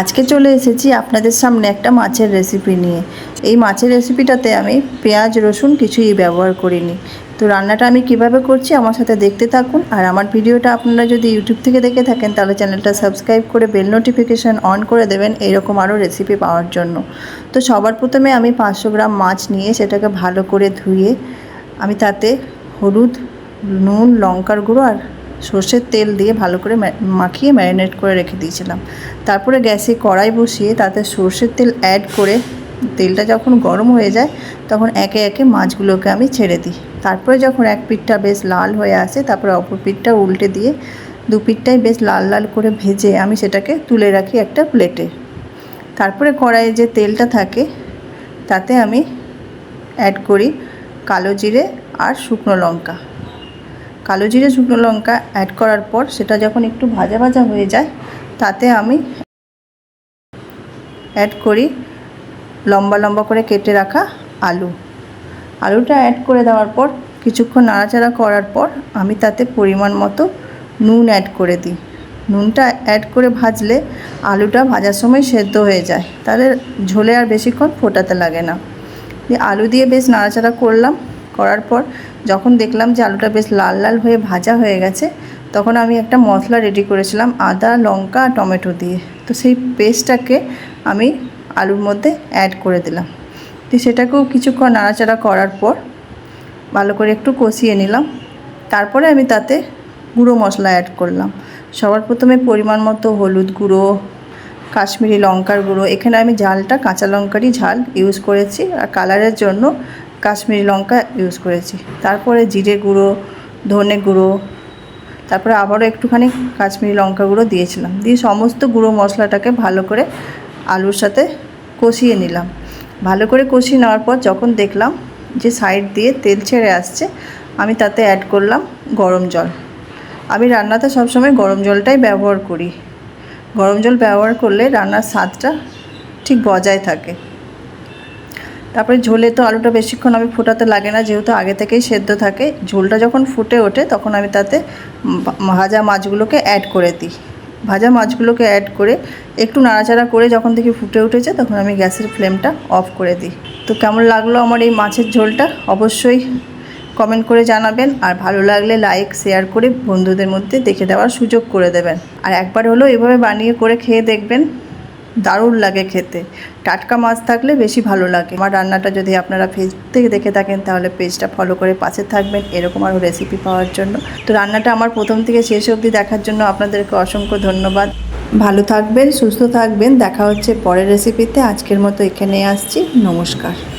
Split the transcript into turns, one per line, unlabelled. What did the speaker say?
আজকে চলে এসেছি আপনাদের সামনে একটা মাছের রেসিপি নিয়ে। এই মাছের রেসিপিটাতে আমি পেঁয়াজ, রসুন কিছুই ব্যবহার করিনি। তো রান্নাটা আমি কীভাবে করছি আমার সাথে দেখতে থাকুন। আর আমার ভিডিওটা আপনারা যদি ইউটিউব থেকে দেখে থাকেন, তাহলে চ্যানেলটা সাবস্ক্রাইব করে বেল নোটিফিকেশান অন করে দেবেন এইরকম আরও রেসিপি পাওয়ার জন্য। তো সবার প্রথমে আমি পাঁচশো গ্রাম মাছ নিয়ে সেটাকে ভালো করে ধুয়ে, আমি তাতে হলুদ, নুন, লঙ্কার গুঁড়ো আর সর্ষের তেল দিয়ে ভালো করে মাখিয়ে ম্যারিনেট করে রেখে দিয়েছিলাম। তারপরে গ্যাসে কড়াই বসিয়ে তাতে সর্ষের তেল অ্যাড করে তেলটা যখন গরম হয়ে যায়, তখন একে একে মাছগুলোকে আমি ছেড়ে দিই। তারপরে যখন এক পিঠটা বেশ লাল হয়ে আসে, তারপরে অপর পিঠটা উল্টে দিয়ে দু পিঠটাই বেশ লাল লাল করে ভেজে আমি সেটাকে তুলে রাখি একটা প্লেটে। তারপরে কড়াইয়ে যে তেলটা থাকে, তাতে আমি অ্যাড করি কালো জিরে আর শুকনো লঙ্কা। কালো জিরে শুকনো লঙ্কা অ্যাড করার পর সেটা যখন একটু ভাজা ভাজা হয়ে যায়, তাতে আমি অ্যাড করি লম্বা লম্বা করে কেটে রাখা আলু। আলুটা অ্যাড করে দেওয়ার পর, কিছুক্ষণ নাড়াচাড়া করার পর আমি তাতে পরিমাণ মতো নুন অ্যাড করে দিই। নুনটা অ্যাড করে ভাজলে আলুটা ভাজার সময় সেদ্ধ হয়ে যায়। তাহলে ঝোলে আর বেশিক্ষণ ফোটাতে লাগে না। দিয়ে আলু দিয়ে বেশ নাড়াচাড়া করলাম। করার পর যখন দেখলাম যে আলুটা বেশ লাল লাল হয়ে ভাজা হয়ে গেছে, তখন আমি একটা মশলা রেডি করেছিলাম, আদা, লঙ্কা, টমেটো দিয়ে। তো সেই পেস্টটাকে আমি আলুর মধ্যে অ্যাড করে দিলাম। তো সেটাকেও কিছুক্ষণ নাড়াচাড়া করার পর ভালো করে একটু কষিয়ে নিলাম। তারপরে আমি তাতে গুঁড়ো মশলা অ্যাড করলাম। সবার প্রথমে পরিমাণ মতো হলুদ গুঁড়ো, কাশ্মীরি লঙ্কার গুঁড়ো, এখানে আমি ঝালটা কাঁচা লঙ্কারই ঝাল ইউজ করেছি। আর কালারের জন্য কাশ্মীরি লঙ্কা ইউজ করেছি। তারপরে জিরে গুঁড়ো, ধনে গুঁড়ো, তারপরে আবারও একটুখানি কাশ্মীরি লঙ্কা গুঁড়ো দিয়েছিলাম। দিয়ে সমস্ত গুঁড়ো মশলাটাকে ভালো করে আলুর সাথে কষিয়ে নিলাম। ভালো করে কষিয়ে নেওয়ার পর যখন দেখলাম যে সাইড দিয়ে তেল ছেড়ে আসছে, আমি তাতে অ্যাড করলাম গরম জল। আমি রান্নাতে সবসময় গরম জলটাই ব্যবহার করি। গরম জল ব্যবহার করলে রান্নার স্বাদটা ঠিক বজায় থাকে। তারপরে ঝোলে তো আলুটা বেশিক্ষণ আমি ফোটাতে লাগে না, যেহেতু আগে থেকেই সেদ্ধ থাকে। ঝোলটা যখন ফুটে ওঠে, তখন আমি তাতে ভাজা মাছগুলোকে অ্যাড করে দিই। ভাজা মাছগুলোকে অ্যাড করে একটু নাড়াচাড়া করে যখন দেখি ফুটে উঠেছে, তখন আমি গ্যাসের ফ্লেমটা অফ করে দিই। তো কেমন লাগল আমার এই মাছের ঝোলটা? অবশ্যই কমেন্ট করে জানাবেন, আর ভালো লাগলে লাইক শেয়ার করে বন্ধুদের মধ্যে দেখে দেওয়ার সুযোগ করে দেবেন। আর একবার হলেও এভাবে বানিয়ে করে খেয়ে দেখবেন। দারুণ লাগে খেতে। টাটকা মাছ থাকলে বেশি ভালো লাগে। আমার রান্নাটা যদি আপনারা ফেসবুক থেকে দেখে থাকেন, তাহলে পেজটা ফলো করে পাশে থাকবেন। এরকম আরও রেসিপি পাওয়ার জন্য। তো রান্নাটা আমার প্রথম থেকে শেষ অবধি দেখার জন্য আপনাদেরকে অসংখ্য ধন্যবাদ। ভালো থাকবেন, সুস্থ থাকবেন। দেখা হচ্ছে পরের রেসিপিতে আজকের মতো এখানে আসছি। নমস্কার।